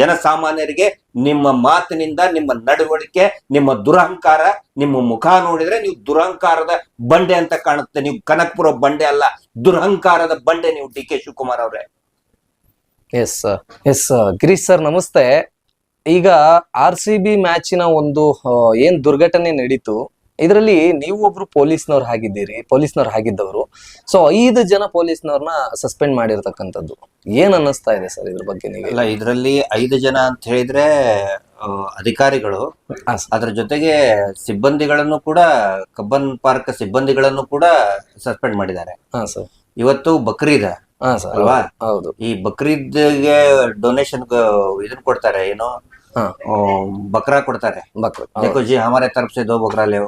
ಜನಸಾಮಾನ್ಯರಿಗೆ ನಿಮ್ಮ ಮಾತಿನಿಂದ, ನಿಮ್ಮ ನಡವಳಿಕೆ, ನಿಮ್ಮ ದುರಹಂಕಾರ, ನಿಮ್ಮ ಮುಖ ನೋಡಿದ್ರೆ ನೀವು ದುರಹಂಕಾರದ ಬಂಡೆ ಅಂತ ಕಾಣುತ್ತೆ. ನೀವು ಕನಕ್ಪುರ ಬಂಡೆ ಅಲ್ಲ, ದುರಹಂಕಾರದ ಬಂಡೆ ನೀವು ಡಿ ಕೆ ಶಿವಕುಮಾರ್ ಅವರೇ. ಎಸ್ ಎಸ್ ಗಿರೀಶ್ ಸರ್ ನಮಸ್ತೆ. ಈಗ ಆರ್ ಸಿ ಬಿ ಮ್ಯಾಚಿನ ಒಂದು ಏನ್ ದುರ್ಘಟನೆ ನಡೀತು? ಇದರಲ್ಲಿ ನೀವು ಒಬ್ರು ಪೊಲೀಸ್ನವ್ರು ಆಗಿದ್ದೀರಿ ಪೊಲೀಸ್ನವ್ರು ಆಗಿದ್ದವರು ಸೊ ಐದು ಜನ ಪೊಲೀಸ್ನವ್ರನ್ನ ಸಸ್ಪೆಂಡ್ ಮಾಡಿರ್ತಕ್ಕಂಥದ್ದು ಏನ್ ಅನ್ನಿಸ್ತಾ ಇದೆ ಸರ್ ಇದ್ರ ಬಗ್ಗೆ ನೀವು ಅಲ್ಲ ಇದರಲ್ಲಿ ಐದು ಜನ ಅಂತ ಹೇಳಿದ್ರೆ ಆ, ಅಧಿಕಾರಿಗಳು ಹಾ ಸರ್ ಅದ್ರ ಜೊತೆಗೆ ಸಿಬ್ಬಂದಿಗಳನ್ನು ಕೂಡ ಕಬ್ಬನ್ ಪಾರ್ಕ್ ಸಿಬ್ಬಂದಿಗಳನ್ನು ಕೂಡ ಸಸ್ಪೆಂಡ್ ಮಾಡಿದ್ದಾರೆ ಹಾ ಸರ್ ಇವತ್ತು ಬಕ್ರೀದ್ ಹಾ ಸರ್ ಅಲ್ವಾ? ಹೌದು ಈ ಬಕ್ರೀದ್ಗೆ ಡೊನೇಷನ್ ಇದನ್ನ ಕೊಡ್ತಾರೆ ಏನು ಹಾ ಆ, ಬಕ್ರಾ ಕೊಡ್ತಾರೆ ಬಕ್ರ देखो जी हमारे तरफ से दो बकरा ले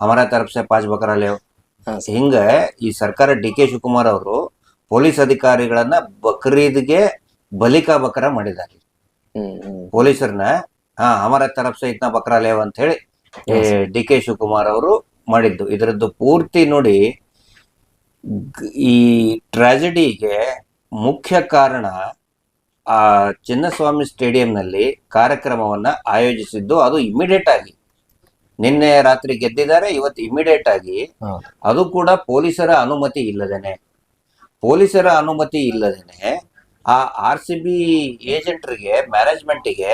ಅವರ ತರಫ್ ಪಾಚ್ ಪಾಂಚ್ ಹಿಂಗ ಈ ಸರ್ಕಾರ ಡಿ ಕೆ ಶಿವಕುಮಾರ್ ಅವರು ಪೊಲೀಸ್ ಅಧಿಕಾರಿಗಳನ್ನ ಬಕ್ರೀದ್ಗೆ ಬಲಿಕಾ ಬಕರ ಮಾಡಿದ್ದಾರೆ. ಪೊಲೀಸರನ್ನ ಹಾ ಅಮರ ತರಫ್ ಸೆ ಇತ್ನಾ ಬಕರಾಲೇವ್ ಅಂತ ಹೇಳಿ ಡಿ ಕೆ ಶಿವಕುಮಾರ್ ಅವರು ಮಾಡಿದ್ದು. ಇದರದ್ದು ಪೂರ್ತಿ ನೋಡಿ ಈ ಟ್ರಾಜಿಡಿಗೆ ಮುಖ್ಯ ಕಾರಣ ಆ ಚಿನ್ನಸ್ವಾಮಿ ಸ್ಟೇಡಿಯಂನಲ್ಲಿ ಕಾರ್ಯಕ್ರಮವನ್ನ ಆಯೋಜಿಸಿದ್ದು ಅದು ಇಮಿಡಿಯೇಟ್ ಆಗಿ ನಿನ್ನೆ ರಾತ್ರಿ ಗೆದ್ದಿದ್ದಾರೆ ಇವತ್ತು ಇಮಿಡಿಯೇಟ್ ಆಗಿ ಅದು ಕೂಡ ಪೊಲೀಸರ ಅನುಮತಿ ಇಲ್ಲದೇನೆ. ಪೊಲೀಸರ ಅನುಮತಿ ಇಲ್ಲದೇನೆ ಆ ಆರ್ ಸಿ ಬಿ ಏಜೆಂಟ್ರಿಗೆ ಮ್ಯಾನೇಜ್ಮೆಂಟಿಗೆ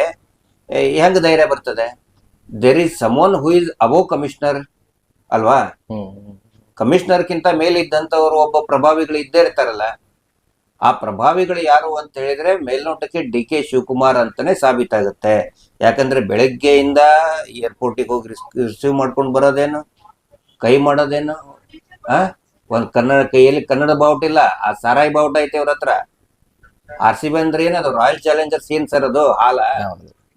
ಹೆಂಗ್ ಧೈರ್ಯ ಬರ್ತದೆ? There is someone who is above commissioner ಅಲ್ವಾ? ಹ್ಮ್ ಮೇಲಿದ್ದಂತವರು ಮೇಲಿದ್ದಂಥವ್ರು ಒಬ್ಬ ಪ್ರಭಾವಿಗಳು ಇದ್ದೇ ಇರ್ತಾರಲ್ಲ. ಆ ಪ್ರಭಾವಿಗಳು ಯಾರು ಅಂತ ಹೇಳಿದ್ರೆ ಮೇಲ್ನೋಟಕ್ಕೆ ಡಿ ಕೆ ಶಿವಕುಮಾರ್ ಅಂತಾನೆ ಸಾಬೀತಾಗುತ್ತೆ. ಯಾಕಂದ್ರೆ ಬೆಳಗ್ಗೆಯಿಂದ ಏರ್ಪೋರ್ಟಿಗೆ ಹೋಗಿ ರಿಸೀವ್ ಮಾಡ್ಕೊಂಡು ಬರೋದೇನು? ಕೈ ಮಾಡೋದೇನು? ಆ? ಒಂದ್ ಕನ್ನಡ ಕೈಯಲ್ಲಿ ಕನ್ನಡ ಬಾವುಟ ಇಲ್ಲ ಆ ಸಾರಾಯಿ ಬಾವುಟ ಐತೆ ಅವ್ರ ಹತ್ರ. ಆರ್ ಸಿ ಬಿ ಅಂದ್ರೆ ಏನದು? ರಾಯಲ್ ಚಾಲೆಂಜರ್ಸ್ ಏನ್ ಸರ್ ಅದು? ಹಾಲ?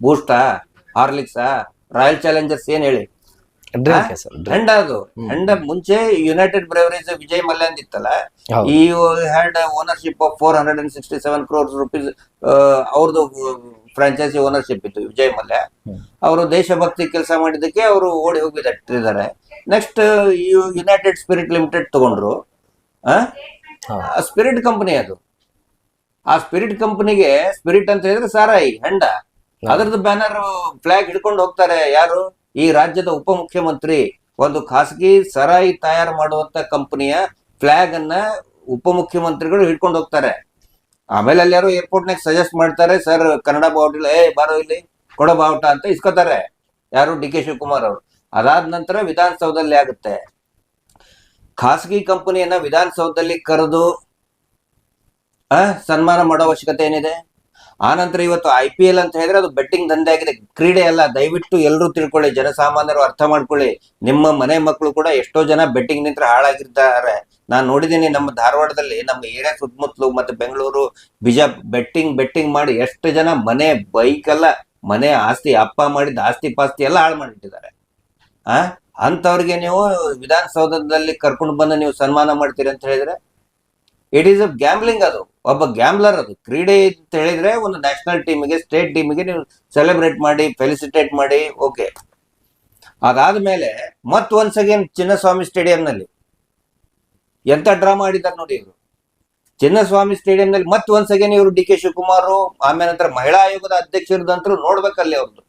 ಬೂಸ್ಟಾ? ಹಾರ್ಲಿಕ್ಸಾ? ರಾಯಲ್ ಚಾಲೆಂಜರ್ಸ್ ಏನ್ ಹೇಳಿ? ಹೆಂಡ ಅದು ಹೆಂಡ ಮುಂಚೆ ಯುನೈಟೆಡ್ ಬ್ರೇವರೀಸ್ ವಿಜಯ್ ಮಲ್ಯ ಇತ್ತಲ್ಲ ಹೌದು. ಈ had ownership of four hundred and sixty seven crores rupees ಅವ್ರದ್ದು ಫ್ರಾಂಚೈಸಿ ಓನರ್ಶಿಪ್ ಇತ್ತು ವಿಜಯ್ ಮಲ್ಯ. ಅವರು ದೇಶಭಕ್ತಿ ಕೆಲಸ ಮಾಡಿದ್ದಕ್ಕೆ ಅವರು ಓಡಿ ಹೋಗಿದ್ದಾರೆ. ನೆಕ್ಸ್ಟ್ ಯುನೈಟೆಡ್ ಸ್ಪಿರಿಟ್ ಲಿಮಿಟೆಡ್ ತಗೊಂಡ್ರು. ಸ್ಪಿರಿಟ್ ಕಂಪನಿ ಅದು. ಆ ಸ್ಪಿರಿಟ್ ಕಂಪನಿಗೆ ಸ್ಪಿರಿಟ್ ಅಂತ ಹೇಳಿದ್ರೆ ಸಾರಾಯಿ ಹೆಂಡ ಅದರದ್ದು ಬ್ಯಾನರ್ ಫ್ಲಾಗ್ ಹಿಡ್ಕೊಂಡು ಹೋಗ್ತಾರೆ ಯಾರು? ಈ ರಾಜ್ಯದ ಉಪಮುಖ್ಯಮಂತ್ರಿ ಒಂದು ಖಾಸಗಿ ಸರಾಯಿ ತಯಾರು ಮಾಡುವಂತ ಕಂಪನಿಯ ಫ್ಲಾಗ್ ಅನ್ನ ಉಪಮುಖ್ಯಮಂತ್ರಿಗಳು ಹಿಡ್ಕೊಂಡು ಹೋಗ್ತಾರೆ. ಆಮೇಲೆ ಅಲ್ಲಿ ಯಾರೋ ಏರ್ಪೋರ್ಟ್ ನಾಗ ಸಜೆಸ್ಟ್ ಮಾಡ್ತಾರೆ, ಸರ್, ಕನ್ನಡ ಬಾವುಟ ಏ, ಬಾರೋ ಇಲ್ಲಿ, ಕೊಡೋ ಬಾವುಟ ಅಂತ ಇಸ್ಕೋತಾರೆ. ಯಾರು? ಡಿ ಕೆ ಶಿವಕುಮಾರ್ ಅವರು. ಅದಾದ ನಂತರ ವಿಧಾನಸೌಧದಲ್ಲಿ ಆಗುತ್ತೆ. ಖಾಸಗಿ ಕಂಪನಿಯನ್ನ ವಿಧಾನಸೌಧದಲ್ಲಿ ಕರೆದು ಸನ್ಮಾನ ಮಾಡೋ ಅವಶ್ಯಕತೆ ಏನಿದೆ? ಆ ನಂತರ ಇವತ್ತು ಐ ಪಿ ಎಲ್ ಅಂತ ಹೇಳಿದ್ರೆ ಅದು ಬೆಟ್ಟಿಂಗ್ ದಂಧೆ ಆಗಿದೆ. ಕ್ರೀಡೆ ಅಲ್ಲ, ದಯವಿಟ್ಟು ಎಲ್ಲರೂ ತಿಳ್ಕೊಳ್ಳಿ, ಜನಸಾಮಾನ್ಯರು ಅರ್ಥ ಮಾಡ್ಕೊಳ್ಳಿ. ನಿಮ್ಮ ಮನೆ ಮಕ್ಕಳು ಕೂಡ ಎಷ್ಟೋ ಜನ ಬೆಟ್ಟಿಂಗ್ ನಿಂತ್ರ ಹಾಳಾಗಿರ್ತಾರೆ ನಾನು ನೋಡಿದ್ದೀನಿ ನಮ್ಮ ಧಾರವಾಡದಲ್ಲಿ ನಮ್ಮ ಏರಿಯಾ ಸುತ್ತಮುತ್ತಲು ಮತ್ತೆ ಬೆಂಗಳೂರು, ಬಿಜಾ ಬೆಟ್ಟಿಂಗ್ ಬೆಟ್ಟಿಂಗ್ ಮಾಡಿ ಎಷ್ಟು ಜನ ಮನೆ ಬೈಕ್ ಎಲ್ಲ ಮನೆ ಆಸ್ತಿ, ಅಪ್ಪ ಮಾಡಿದ ಆಸ್ತಿ ಪಾಸ್ತಿ ಎಲ್ಲ ಹಾಳು ಮಾಡಿಟ್ಟಿದ್ದಾರೆ. ಆ? ಅಂಥವ್ರಿಗೆ ನೀವು ವಿಧಾನಸೌಧದಲ್ಲಿ ಕರ್ಕೊಂಡು ಬಂದು ನೀವು ಸನ್ಮಾನ ಮಾಡ್ತೀರಿ ಅಂತ ಹೇಳಿದ್ರೆ ಇಟ್ ಈಸ್ ಅ ಗ್ಯಾಂಬ್ಲಿಂಗ್ ಅದು. ಒಬ್ಬ ಗ್ಯಾಮ್ಲರ್ ಅದು. ಕ್ರೀಡೆ ಅಂತ ಹೇಳಿದ್ರೆ ಒಂದು ನ್ಯಾಷನಲ್ ಟೀಮಿಗೆ ಸ್ಟೇಟ್ ಟೀಮಿಗೆ ನೀವು ಸೆಲೆಬ್ರೇಟ್ ಮಾಡಿ ಫೆಲಿಸಿಟೇಟ್ ಮಾಡಿ ಓಕೆ ಅದಾದ್ಮೇಲೆ ಮತ್ ಒನ್ಸ್ ಅಗೇನ್ ಚಿನ್ನಸ್ವಾಮಿ ಸ್ಟೇಡಿಯಂನಲ್ಲಿ ಎಂತ ಡ್ರಾ ಆಡಿದ್ದಾರೆ ನೋಡಿ ಇವರು. ಚಿನ್ನಸ್ವಾಮಿ ಸ್ಟೇಡಿಯಂನಲ್ಲಿ ಮತ್ ಒನ್ಸ್ ಅಗೇನ್ ಇವರು ಡಿ ಕೆ ಶಿವಕುಮಾರ್, ಆಮೇಲೆ ನಂತರ ಮಹಿಳಾ ಆಯೋಗದ ಅಧ್ಯಕ್ಷರದಂತರೂ ನೋಡ್ಬೇಕಲ್ಲಿ ಅವ್ರದ್ದು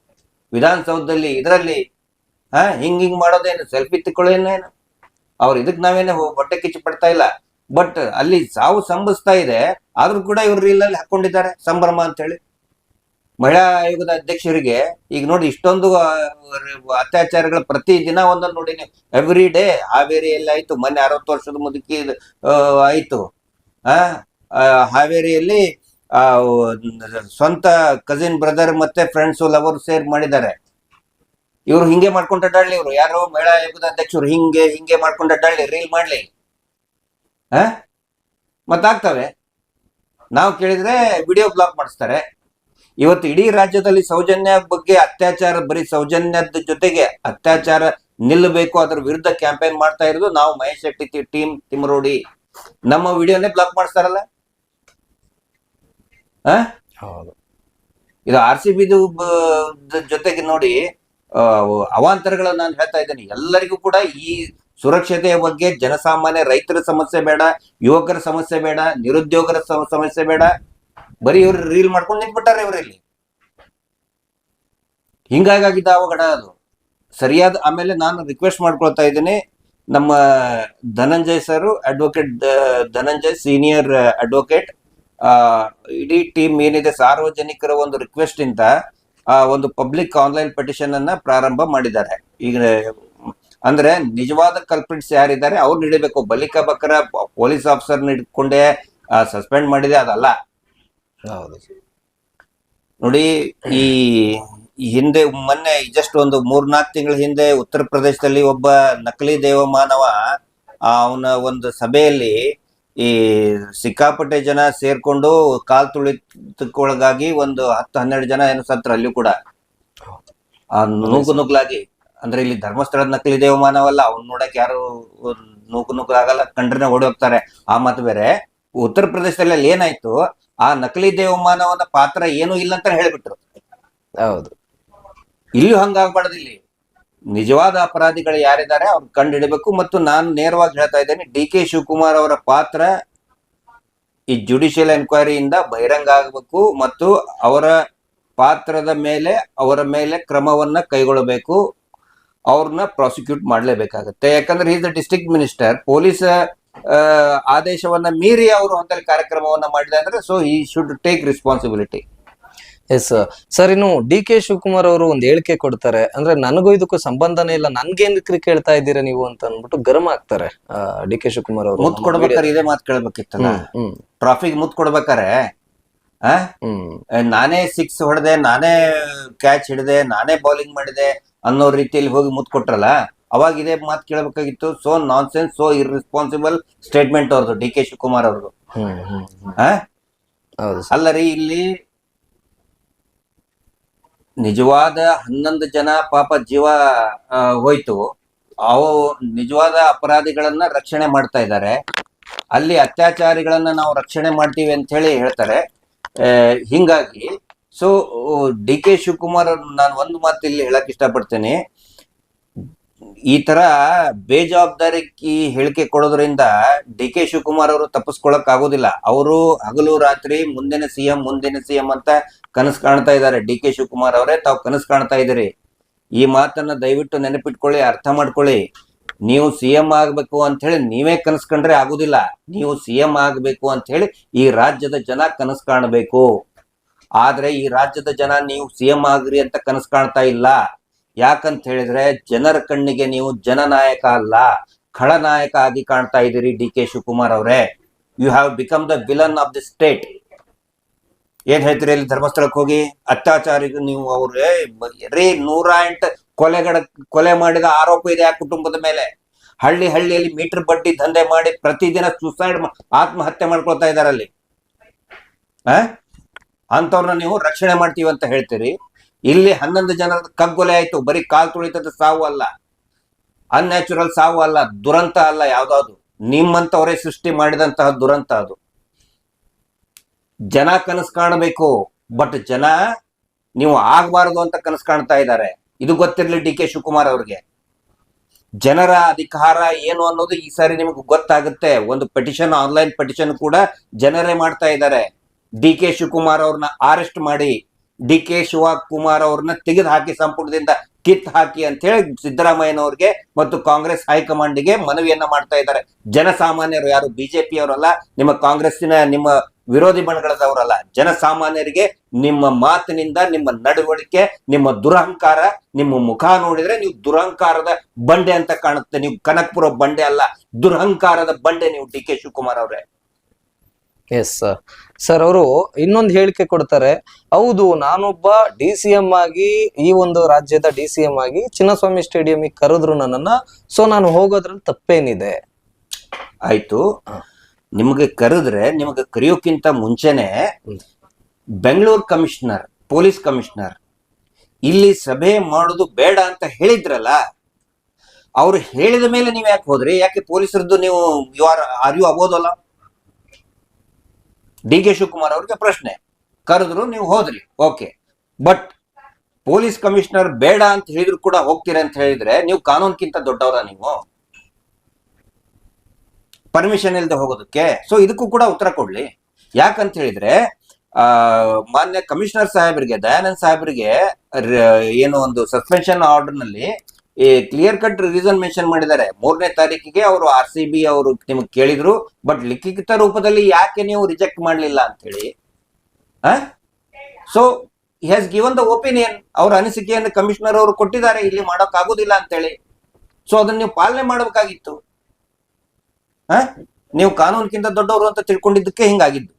ವಿಧಾನಸೌಧದಲ್ಲಿ, ಇದರಲ್ಲಿ, ಹಾ, ಹಿಂಗ್ ಹಿಂಗ್ ಮಾಡೋದೇನು ಸೆಲ್ಫಿ ತಿಕ್ಕೊಳ್ಳೇನೇನು ಅವ್ರು ಇದಕ್ ನಾವೇನು ಹೊಟ್ಟೆ ಕಿಚ್ಚು ಪಡ್ತಾ ಇಲ್ಲ. ಬಟ್ ಅಲ್ಲಿ ಸಾವು ಸಂಭವಿಸ್ತಾ ಇದೆ ಆದ್ರೂ ಕೂಡ ಇವ್ರು ರೀಲಲ್ಲಿ ಹಾಕೊಂಡಿದ್ದಾರೆ ಸಂಭ್ರಮ ಅಂತ ಹೇಳಿ ಮಹಿಳಾ ಆಯೋಗದ ಅಧ್ಯಕ್ಷರಿಗೆ ಈಗ ನೋಡಿ ಇಷ್ಟೊಂದು ಅತ್ಯಾಚಾರಗಳು ಪ್ರತಿ ದಿನ ಒಂದೊಂದು ನೋಡಿ ನೀವು ಎವ್ರಿ ಡೇ ಹಾವೇರಿಯಲ್ಲಿ ಆಯ್ತು ಮೊನ್ನೆ ಅರವತ್ತು ವರ್ಷದ ಮುದುಕಿ ಆಯ್ತು. ಆ ಆ, ಹಾವೇರಿಯಲ್ಲಿ ಆ ಸ್ವಂತ ಕಸಿನ್ ಬ್ರದರ್ ಮತ್ತೆ ಫ್ರೆಂಡ್ಸ್ ಲವರ್ ಸೇರ್ ಮಾಡಿದ್ದಾರೆ. ಇವ್ರು ಹಿಂಗೆ ಮಾಡ್ಕೊಂಡು ಅಡ್ಡಾಡ್ಲಿ ಇವ್ರು. ಯಾರೋ ಮಹಿಳಾ ಆಯೋಗದ ಅಧ್ಯಕ್ಷರು ಹಿಂಗೆ ಹಿಂಗೆ ಮಾಡ್ಕೊಂಡು ಅಡ್ಡಾಡ್ಲಿ ರೀಲ್ ಮಾಡ್ಲಿ. ಆ ಮತ್ತಾಗ್ತವೆ. ನಾವು ಕೇಳಿದ್ರೆ ವಿಡಿಯೋ ಬ್ಲಾಕ್ ಮಾಡಿಸ್ತಾರೆ. ಇವತ್ತು ಇಡೀ ರಾಜ್ಯದಲ್ಲಿ ಸೌಜನ್ಯ ಬಗ್ಗೆ ಅತ್ಯಾಚಾರ ಬರೀ ಸೌಜನ್ಯದ ಜೊತೆಗೆ ಅತ್ಯಾಚಾರ ನಿಲ್ಲಬೇಕು ಅದ್ರ ವಿರುದ್ಧ ಕ್ಯಾಂಪೇನ್ ಮಾಡ್ತಾ ಇರೋದು ನಾವು ಮಹೇಶ್ ಶೆಟ್ಟಿ ಟೀಮ್ ತಿಮರೋಡಿ. ನಮ್ಮ ವಿಡಿಯೋನೇ ಬ್ಲಾಕ್ ಮಾಡಿಸ್ತಾರಲ್ಲ? ಇದು ಆರ್ ಸಿ ಬಿದು ಜೊತೆಗೆ ನೋಡಿ ಅವಾಂತರಗಳನ್ನ ನಾನು ಹೇಳ್ತಾ ಇದ್ದೇನೆ. ಎಲ್ಲರಿಗೂ ಕೂಡ ಈ ಸುರಕ್ಷತೆಯ ಬಗ್ಗೆ ಜನಸಾಮಾನ್ಯ ರೈತರ ಸಮಸ್ಯೆ ಬೇಡ, ಯುವಕರ ಸಮಸ್ಯೆ ಬೇಡ, ನಿರುದ್ಯೋಗರ ಸಮ- ಸಮಸ್ಯೆ ಬೇಡ. ಬರೀ ಇವ್ರು ರೀಲ್ ಮಾಡ್ಕೊಂಡು ನಿಂತ್ಬಿಟ್ಟಾರೆ ಇವರಲ್ಲಿ. ಹಿಂಗಾಗಿದ್ದ ಅವಘಡ ಅದು. ಸರಿಯಾದ, ಆಮೇಲೆ ನಾನು ರಿಕ್ವೆಸ್ಟ್ ಮಾಡ್ಕೊಳ್ತಾ ಇದ್ದೀನಿ. ನಮ್ಮ Dhananjay sir advocate Dhananjay senior advocate ಇಡೀ ಟೀಮ್ ಏನಿದೆ, ಸಾರ್ವಜನಿಕರ ಒಂದು ರಿಕ್ವೆಸ್ಟ್ ಇಂದ ಒಂದು ಪಬ್ಲಿಕ್ ಆನ್ಲೈನ್ ಪೆಟಿಷನ್ ಅನ್ನ ಪ್ರಾರಂಭ ಮಾಡಿದ್ದಾರೆ. ಈಗ ಅಂದ್ರೆ ನಿಜವಾದ ಕಲ್ಪ್ರಿಟ್ಸ್ ಯಾರಿದ್ದಾರೆ ಅವ್ರು ಹಿಡಿಬೇಕು ಬಲಿಕ ಬಕರ ಪೊಲೀಸ್ ಆಫೀಸರ್ ಹಿಡ್ಕೊಂಡೇ ಸಸ್ಪೆಂಡ್ ಮಾಡಿದೆ ಅದಲ್ಲ. ಹೌದು. ನೋಡಿ ಈ ಹಿಂದೆ ಮೊನ್ನೆ ಜಸ್ಟ್ ಒಂದು ಮೂರ್ನಾಲ್ಕು ತಿಂಗಳ ಹಿಂದೆ ಉತ್ತರ ಪ್ರದೇಶದಲ್ಲಿ ಒಬ್ಬ ನಕಲಿ ದೇವಮಾನವ ಅವನ ಒಂದು ಸಭೆಯಲ್ಲಿ ಈ ಸಿಕ್ಕಾಪಟ್ಟೆ ಜನ ಸೇರ್ಕೊಂಡು ಕಾಲ್ ತುಳಿತಕ್ಕೊಳಗಾಗಿ ಒಂದು ಹತ್ತು ಹನ್ನೆರಡು ಜನ ಏನು ಸತ್ರ ಅಲ್ಲಿ ಕೂಡ. ಆ ನೂಕು ನುಗ್ಲಾಗಿ. ಅಂದ್ರೆ ಇಲ್ಲಿ ಧರ್ಮಸ್ಥಳದ ನಕಲಿ ದೇವಮಾನವಲ್ಲ ಅವ್ನ ನೋಡಕ್ ಯಾರು ನೂಕು ಆಗಲ್ಲ ಕಂಡ್ರೆ ಓಡಿ ಹೋಗ್ತಾರೆ. ಆ ಮಾತು ಬೇರೆ. ಉತ್ತರ ಪ್ರದೇಶದಲ್ಲಿ ಅಲ್ಲಿ ಏನಾಯ್ತು ಆ ನಕಲಿ ದೇವಮಾನವನ ಪಾತ್ರ ಏನು ಇಲ್ಲ ಅಂತ ಹೇಳ್ಬಿಟ್ರು. ಹೌದು. ಇಲ್ಲೂ ಹಂಗಾಗ್ಬಾರ್ದು ಇಲ್ಲಿ. ನಿಜವಾದ ಅಪರಾಧಿಗಳು ಯಾರಿದ್ದಾರೆ ಅವ್ರು ಕಂಡು ಹಿಡಬೇಕು ಮತ್ತು ನಾನು ನೇರವಾಗಿ ಹೇಳ್ತಾ ಇದ್ದೇನೆ ಡಿ ಕೆ ಶಿವಕುಮಾರ್ ಅವರ ಪಾತ್ರ ಈ ಜುಡಿಷಿಯಲ್ ಎನ್ಕ್ವೈರಿಯಿಂದ ಬಹಿರಂಗ ಆಗಬೇಕು ಮತ್ತು ಅವರ ಪಾತ್ರದ ಮೇಲೆ ಅವರ ಮೇಲೆ ಕ್ರಮವನ್ನ ಕೈಗೊಳ್ಳಬೇಕು. ಅವ್ರನ್ನ ಪ್ರಾಸಿಕ್ಯೂಟ್ ಮಾಡಲೇಬೇಕಾಗುತ್ತೆ. ಯಾಕಂದ್ರೆ is the district minister police ಆದೇಶವನ್ನ ಮೀರಿ ಅವರು ಅಂತಲ್ಲಿ ಕಾರ್ಯಕ್ರಮವನ್ನ ಮಾಡಿದೆ ಅಂದ್ರೆ so he should take responsibility yes sir ಇನ್ನು ಡಿ ಕೆ ಶಿವಕುಮಾರ್ ಅವರು ಒಂದು ಹೇಳಿಕೆ ಕೊಡ್ತಾರೆ. ಅಂದ್ರೆ ನನಗೂ ಇದಕ್ಕೂ ಸಂಬಂಧನೇ ಇಲ್ಲ. ನನ್ಗೇನಕ್ರಿ ಕೇಳ್ತಾ ಇದ್ದೀರಾ ನೀವು ಅಂತ ಅಂದ್ಬಿಟ್ಟು ಗರಂ ಆಗ್ತಾರೆ ಡಿ ಕೆ ಶಿವಕುಮಾರ್ ಅವರು ಮುತ್ ಕೊಡ್ಬೇಕಾರೆ ಇದೇ ಮಾತು ಕೇಳ್ಬೇಕಿತ್ತಲ್ಲ? ಟ್ರಾಫಿಕ್ ಮುತ್ ಕೊಡ್ಬೇಕಾರೆ? ನಾನೇ ಸಿಕ್ಸ್ ಹೊಡೆದೆ ನಾನೇ ಕ್ಯಾಚ್ ಹಿಡಿದೆ ನಾನೇ ಬೌಲಿಂಗ್ ಮಾಡಿದೆ. ಅನ್ನೋ ರೀತಿಯಲ್ಲಿ ಹೋಗಿ ಮುತ್ ಕೊಟ್ರಲ್ಲ ಅವಾಗ ಇದೇ ಮಾತು ಕೇಳಬೇಕಾಗಿತ್ತು so nonsense so irresponsible statement ಅವ್ರದ್ದು ಡಿ ಕೆ ಶಿವಕುಮಾರ್ ಅವ್ರದ್ದು ಅಲ್ಲ ರೀ ಇಲ್ಲಿ ನಿಜವಾದ ಹನ್ನೊಂದು ಜನ ಪಾಪ ಜೀವ ಹೋಯ್ತು. ಅವು ನಿಜವಾದ ಅಪರಾಧಿಗಳನ್ನ ರಕ್ಷಣೆ ಮಾಡ್ತಾ ಇದ್ದಾರೆ. ಅಲ್ಲಿ ಅತ್ಯಾಚಾರಿಗಳನ್ನ ನಾವು ರಕ್ಷಣೆ ಮಾಡ್ತೀವಿ ಅಂತ ಹೇಳಿ ಹೇಳ್ತಾರೆ. ಹಿಂಗಾಗಿ ಸೊ ಡಿ ಕೆ ಶಿವಕುಮಾರ್ ನಾನು ಒಂದು ಮಾತು ಇಲ್ಲಿ ಹೇಳಕ್ ಇಷ್ಟಪಡ್ತೇನೆ. ಈ ತರ ಬೇಜವಾಬ್ದಾರಿ ಹೇಳಿಕೆ ಕೊಡೋದ್ರಿಂದ ಡಿ ಕೆ ಶಿವಕುಮಾರ್ ಅವರು ತಪ್ಪಿಸ್ಕೊಳಕ್ ಆಗೋದಿಲ್ಲ. ಅವರು ಹಗಲು ರಾತ್ರಿ ಮುಂದಿನ ಸಿಎಂ ಮುಂದಿನ ಸಿಎಂ ಅಂತ ಕನಸು ಕಾಣ್ತಾ ಇದ್ದಾರೆ. ಡಿ ಕೆ ಶಿವಕುಮಾರ್ ಅವರೇ, ತಾವು ಕನಸು ಕಾಣ್ತಾ ಇದ್ದೀರಿ. ಈ ಮಾತನ್ನ ದಯವಿಟ್ಟು ನೆನಪಿಟ್ಕೊಳ್ಳಿ, ಅರ್ಥ ಮಾಡ್ಕೊಳ್ಳಿ. ನೀವು ಸಿಎಂ ಆಗ್ಬೇಕು ಅಂತ ಹೇಳಿ ನೀವೇ ಕನಸು ಕಂಡ್ರೆ ಆಗುದಿಲ್ಲ. ನೀವು ಸಿಎಂ ಆಗ್ಬೇಕು ಅಂತ ಹೇಳಿ ಈ ರಾಜ್ಯದ ಜನ ಕನಸು ಕಾಣಬೇಕು. ಆದ್ರೆ ಈ ರಾಜ್ಯದ ಜನ ನೀವು ಸಿಎಂ ಆಗ್ರಿ ಅಂತ ಕನಸು ಕಾಣ್ತಾ ಇಲ್ಲ. ಯಾಕಂತ ಹೇಳಿದ್ರೆ ಜನರ ಕಣ್ಣಿಗೆ ನೀವು ಜನನಾಯಕ ಅಲ್ಲ ಖಳನಾಯಕ ಆಗಿ ಕಾಣ್ತಾ ಇದ್ದೀರಿ ಡಿ ಕೆ ಶಿವಕುಮಾರ್ ಅವರೇ. You have become the villain of the state ಏನ್ ಹೇಳ್ತೀರಿ ಇಲ್ಲಿ ಧರ್ಮಸ್ಥಳಕ್ಕೆ ಹೋಗಿ? ಅತ್ಯಾಚಾರಿಗೂ ನೀವು ಅವ್ರೇ ರೀ ನೂರ ಎಂಟು ಕೊಲೆಗಡ ಕೊಲೆ ಮಾಡಿದ ಆರೋಪ ಇದೆ ಆ ಕುಟುಂಬದ ಮೇಲೆ. ಹಳ್ಳಿ ಹಳ್ಳಿಯಲ್ಲಿ ಮೀಟರ್ ಬಡ್ಡಿ ದಂಧೆ ಮಾಡಿ ಪ್ರತಿದಿನ ಸುಸೈಡ್ ಆತ್ಮಹತ್ಯೆ ಮಾಡ್ಕೊಳ್ತಾ ಇದಾರೆ ಅಲ್ಲಿ. ಅಂತವ್ರನ್ನ ನೀವು ರಕ್ಷಣೆ ಮಾಡ್ತೀವಿ ಅಂತ ಹೇಳ್ತೀರಿ. ಇಲ್ಲಿ ಹನ್ನೊಂದು ಜನರ ಕಗ್ಗೊಲೆ ಆಯ್ತು. ಬರೀ ಕಾಲ್ ತುಳಿತದ ಸಾವು ಅಲ್ಲ. ಅನ್ಯಾಚುರಲ್ ಸಾವು ಅಲ್ಲ. ದುರಂತ ಅಲ್ಲ ಯಾವ್ದಾದ್ರು. ನಿಮ್ಮಂತವರೇ ಸೃಷ್ಟಿ ಮಾಡಿದಂತಹ ದುರಂತ ಅದು. ಜನ ಕನಸು ಕಾಣಬೇಕು. ಬಟ್ ಜನ ನೀವು ಆಗಬಾರದು ಅಂತ ಕನಸು ಕಾಣ್ತಾ ಇದ್ದಾರೆ. ಇದು ಗೊತ್ತಿರಲಿ ಡಿ ಕೆ ಶಿವಕುಮಾರ್ ಅವ್ರಿಗೆ. ಜನರ ಅಧಿಕಾರ ಏನು ಅನ್ನೋದು ಈ ಸಾರಿ ನಿಮಗೆ ಗೊತ್ತಾಗುತ್ತೆ. ಒಂದು ಪೆಟಿಷನ್, ಆನ್ಲೈನ್ ಪೆಟಿಷನ್ ಕೂಡ ಜನರೇ ಮಾಡ್ತಾ ಇದ್ದಾರೆ. ಡಿ ಕೆ ಶಿವಕುಮಾರ್ ಅವ್ರನ್ನ ಅರೆಸ್ಟ್ ಮಾಡಿ, ಡಿ ಕೆ ಶಿವಕುಮಾರ್ ಅವ್ರನ್ನ ತೆಗೆದು ಹಾಕಿ, ಸಂಪುಟದಿಂದ ಕಿತ್ ಹಾಕಿ ಅಂತ ಹೇಳಿ ಸಿದ್ದರಾಮಯ್ಯನವ್ರಿಗೆ ಮತ್ತು ಕಾಂಗ್ರೆಸ್ ಹೈಕಮಾಂಡ್ಗೆ ಮನವಿಯನ್ನ ಮಾಡ್ತಾ ಇದ್ದಾರೆ. ಜನಸಾಮಾನ್ಯರು ಯಾರು? ಬಿಜೆಪಿ ಅವರಲ್ಲ, ನಿಮ್ಮ ಕಾಂಗ್ರೆಸ್ಸಿನ ನಿಮ್ಮ ವಿರೋಧಿ ಬಣಗಳದವರಲ್ಲ. ಜನಸಾಮಾನ್ಯರಿಗೆ ನಿಮ್ಮ ಮಾತಿನಿಂದ, ನಿಮ್ಮ ನಡವಳಿಕೆ, ನಿಮ್ಮ ದುರಹಂಕಾರ, ನಿಮ್ಮ ಮುಖ ನೋಡಿದ್ರೆ ನೀವು ದುರಹಂಕಾರದ ಬಂಡೆ ಅಂತ ಕಾಣುತ್ತೆ. ನೀವು ಕನಕ್ಪುರ ಬಂಡೆ ಅಲ್ಲ, ದುರಹಂಕಾರದ ಬಂಡೆ ನೀವು ಡಿ ಕೆ ಶಿವಕುಮಾರ್ ಅವರೇ. ಎಸ್ ಸರ್ ಅವರು ಇನ್ನೊಂದು ಹೇಳಿಕೆ ಕೊಡ್ತಾರೆ. ಹೌದು ನಾನೊಬ್ಬ ಡಿ ಸಿ ಎಂ ಆಗಿ ಈ ಒಂದು ರಾಜ್ಯದ ಡಿ ಸಿ ಎಂ ಆಗಿ ಚಿನ್ನಸ್ವಾಮಿ ಸ್ಟೇಡಿಯಂಗೆ ಕರೆದ್ರು ನನ್ನನ್ನ ಸೊ ನಾನು ಹೋಗೋದ್ರಲ್ಲಿ ತಪ್ಪೇನಿದೆ. ಆಯ್ತು. ನಿಮಗೆ ಕರೆದ್ರೆ ನಿಮಗೆ ಕರೆಯೋಕ್ಕಿಂತ ಮುಂಚೆನೆ ಬೆಂಗಳೂರು ಕಮಿಷನರ್ ಪೊಲೀಸ್ ಕಮಿಷನರ್ ಇಲ್ಲಿ ಸಭೆ ಮಾಡೋದು ಬೇಡ ಅಂತ ಹೇಳಿದ್ರಲ್ಲ ಅವ್ರು ಹೇಳಿದ ಮೇಲೆ ನೀವು ಯಾಕೆ ಹೋದ್ರಿ? ಯಾಕೆ ಪೊಲೀಸರದ್ದು ನೀವು ಯು ಆರ್ ಆರ್ ಯು ಅಬೋದಲ್ಲ? ಡಿ ಕೆ ಶಿವಕುಮಾರ್ ಅವ್ರಿಗೆ ಪ್ರಶ್ನೆ. ಕರೆದ್ರು ನೀವು ಹೋದ್ರಿ. ಓಕೆ. ಬಟ್ ಪೊಲೀಸ್ ಕಮಿಷನರ್ ಬೇಡ ಅಂತ ಹೇಳಿದ್ರು ಕೂಡ ಹೋಗ್ತೀರಾ ಅಂತ ಹೇಳಿದ್ರೆ ನೀವು ಕಾನೂನ್ಗಿಂತ ದೊಡ್ಡವರ ನೀವು? ಪರ್ಮಿಷನ್ ಇಲ್ಲದೆ ಹೋಗೋದಕ್ಕೆ? ಸೊ ಇದಕ್ಕೂ ಕೂಡ ಉತ್ತರ ಕೊಡ್ಲಿ. ಯಾಕಂತ ಹೇಳಿದ್ರೆ, ಆ, ಮಾನ್ಯ ಕಮಿಷನರ್ ಸಾಹೇಬರಿಗೆ, ದಯಾನಂದ್ ಸಾಹೇಬರಿಗೆ ಏನು ಒಂದು ಸಸ್ಪೆನ್ಷನ್ ಆರ್ಡರ್ನಲ್ಲಿ ಈ ಕ್ಲಿಯರ್ ಕಟ್ ರೀಸನ್ ಮೆನ್ಷನ್ ಮಾಡಿದ್ದಾರೆ. ಮೂರನೇ ತಾರೀಕಿಗೆ ಅವರು ಆರ್ ಸಿ ಬಿ ಅವರು ನಿಮಗೆ ಕೇಳಿದ್ರು ಬಟ್ ಲಿಖಿತ ರೂಪದಲ್ಲಿ ಯಾಕೆ ನೀವು ರಿಜೆಕ್ಟ್ ಮಾಡಲಿಲ್ಲ ಅಂತ ಹೇಳಿ so has given the opinion ಅವರ ಅನಿಸಿಕೆಯನ್ನು ಕಮಿಷನರ್ ಅವರು ಕೊಟ್ಟಿದ್ದಾರೆ, ಇಲ್ಲಿ ಮಾಡೋಕ್ಕಾಗೋದಿಲ್ಲ ಅಂತೇಳಿ. ಸೊ ಅದನ್ನ ನೀವು ಪಾಲನೆ ಮಾಡಬೇಕಾಗಿತ್ತು. ನೀವು ಕಾನೂನಿಗಿಂತ ದೊಡ್ಡವರು ಅಂತ ತಿಳ್ಕೊಂಡಿದ್ದಕ್ಕೆ ಹಿಂಗಾಗಿದ್ದು.